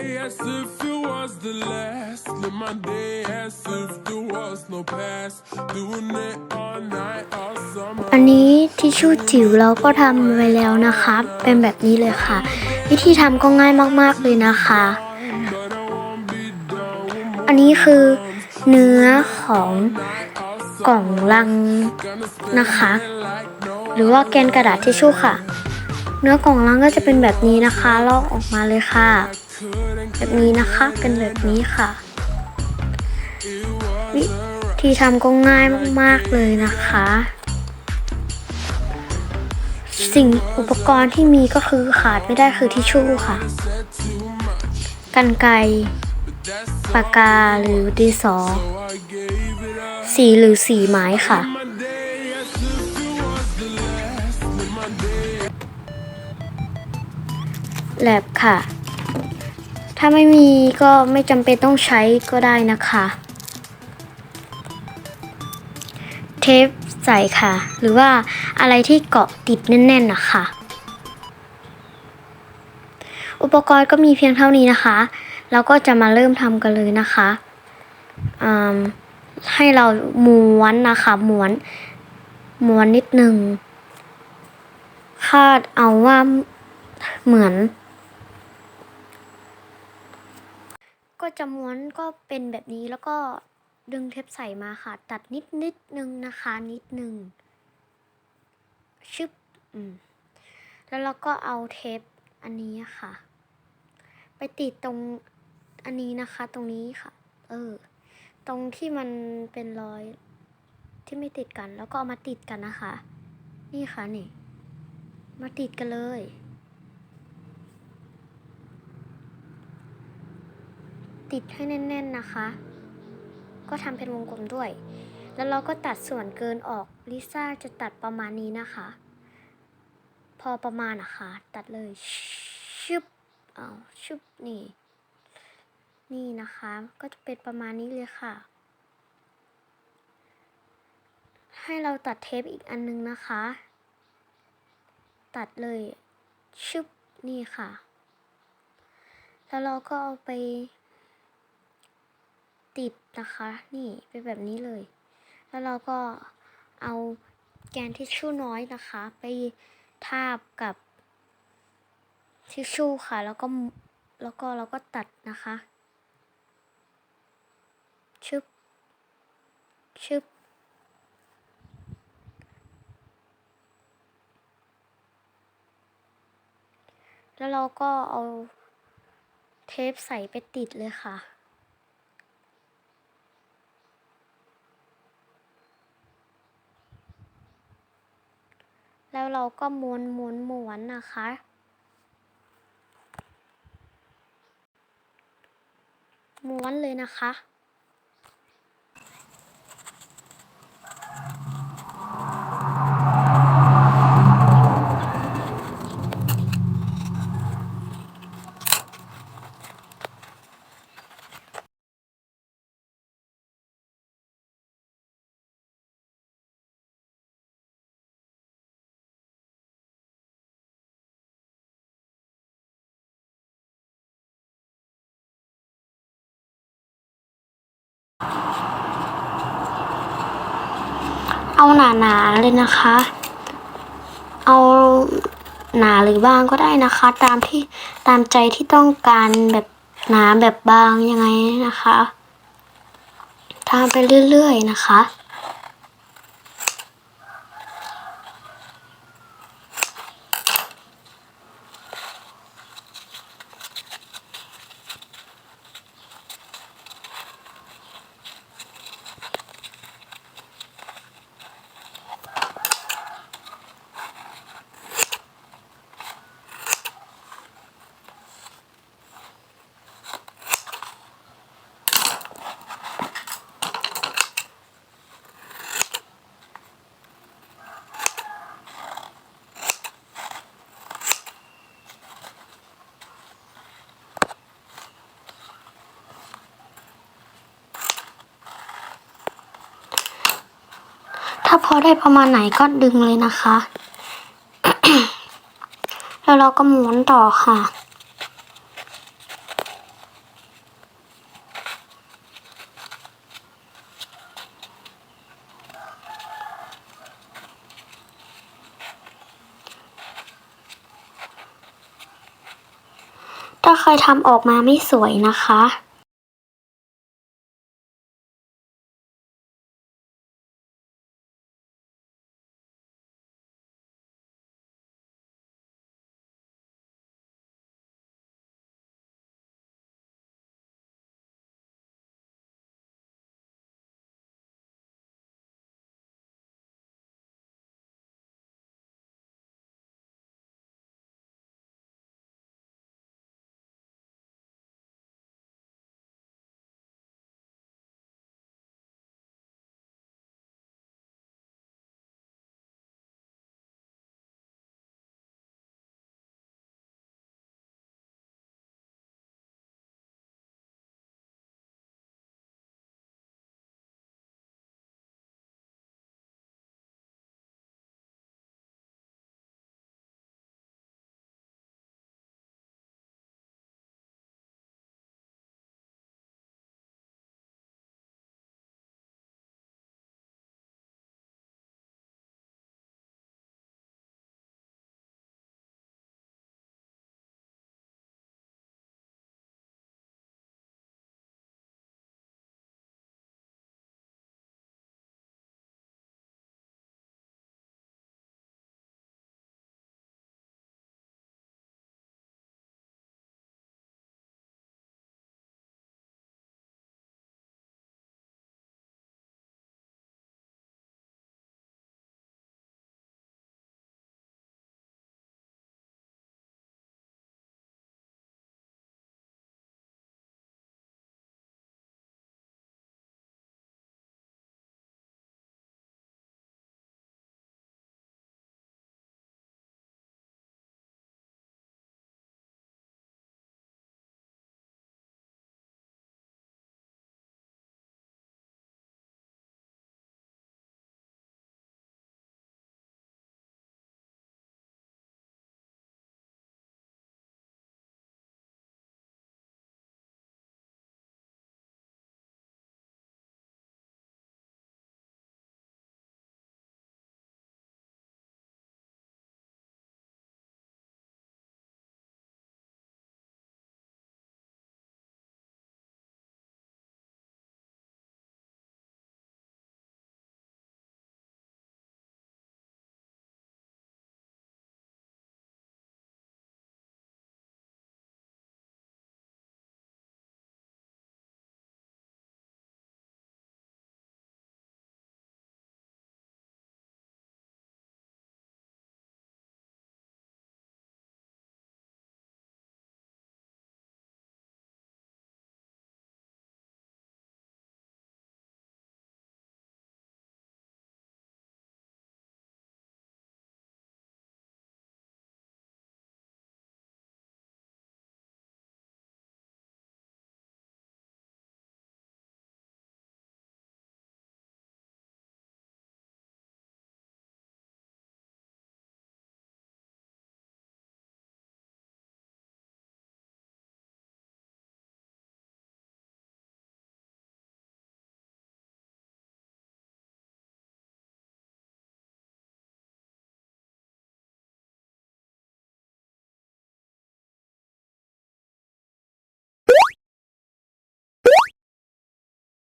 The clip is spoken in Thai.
Day as if it was the last. Live my day as if there was no past. Doing it all night, all summer. อันนี้ทิชชู่จิ๋วเราก็ทำไว้แล้วนะคะ เป็นแบบนี้เลยค่ะ วิธีทำก็ง่ายมากๆเลยนะคะ อันนี้คือเนื้อของกล่องลังนะคะ หรือว่าแกนกระดาษทิชชู่ค่ะ เนื้อกล่องลังก็จะเป็นแบบนี้นะคะลอกออกมาเลยค่ะ แบบนี้นะคะ เป็นแบบนี้ค่ะ วิธีทำก็ง่ายมากๆเลยนะคะ สิ่งอุปกรณ์ที่มีก็คือขาดไม่ได้คือทิชชู่ค่ะ กันไกรปากกาหรือดินสอ สีหรือสีไม้ค่ะ แลบค่ะ ถ้าไม่มีก็ไม่จำเป็นต้องใช้ก็ได้นะคะ เทปใส่ค่ะ หรือว่าอะไรที่เกาะติดแน่นๆนะคะ อุปกรณ์ก็มีเพียงเท่านี้นะคะเราก็จะมาเริ่มทำกันเลยนะคะ ให้เราม้วนนะคะม้วนม้วนนิดนึง คาดเอาว่าเหมือน ก็จะม้วนก็เป็นแบบนี้แล้วก็ดึงเทปใส่มาค่ะ ตัดนิดนิดนึงนะคะนิดนึงชึบอืมแล้วเราก็เอาเทปอันนี้ค่ะ ไปติดตรงอันนี้นะคะ ตรงนี้ค่ะ เออ ตรงที่มันเป็นรอยที่ไม่ติดกัน แล้วก็เอามาติดกันนะคะ นี่ค่ะนี่ มาติดกันเลย ติดให้แน่น ๆนะคะ ก็ทำเป็นวงกลมด้วย แล้วเราก็ตัดส่วนเกินออกลิซ่าจะตัดประมาณนี้นะคะ พอประมาณนะคะ ตัดเลยชึบเอาชึบนี่ นี่นะคะ ก็จะเป็นประมาณนี้เลยค่ะ ให้เราตัดเทปอีกอันนึงนะคะ ตัดเลยชึบนี่ค่ะ แล้วเราก็เอาไป ติดนะคะ นี่เป็นแบบนี้เลย แล้วเราก็เอาแกนทิชชู่น้อยนะคะ ไปทาบกับทิชชู่ค่ะ แล้วก็แล้วก็เราก็ตัดนะคะ ชึบ ชึบ แล้วเราก็เอาเทปใส่ไปติดเลยค่ะ แล้วเราก็ม้วนม้วนม้วนนะคะ ม้วนเลยนะคะ เอาหนาๆเลยนะคะ เอาหนาหรือบางก็ได้นะคะ ตามที่ตามใจที่ต้องการแบบหนาแบบบางยังไงนะคะทำไปเรื่อยๆนะคะ ถ้าพอได้ประมาณไหนก็ดึงเลยนะคะ แล้วเราก็หมุนต่อค่ะถ้าเคยทำออกมาไม่สวยนะคะ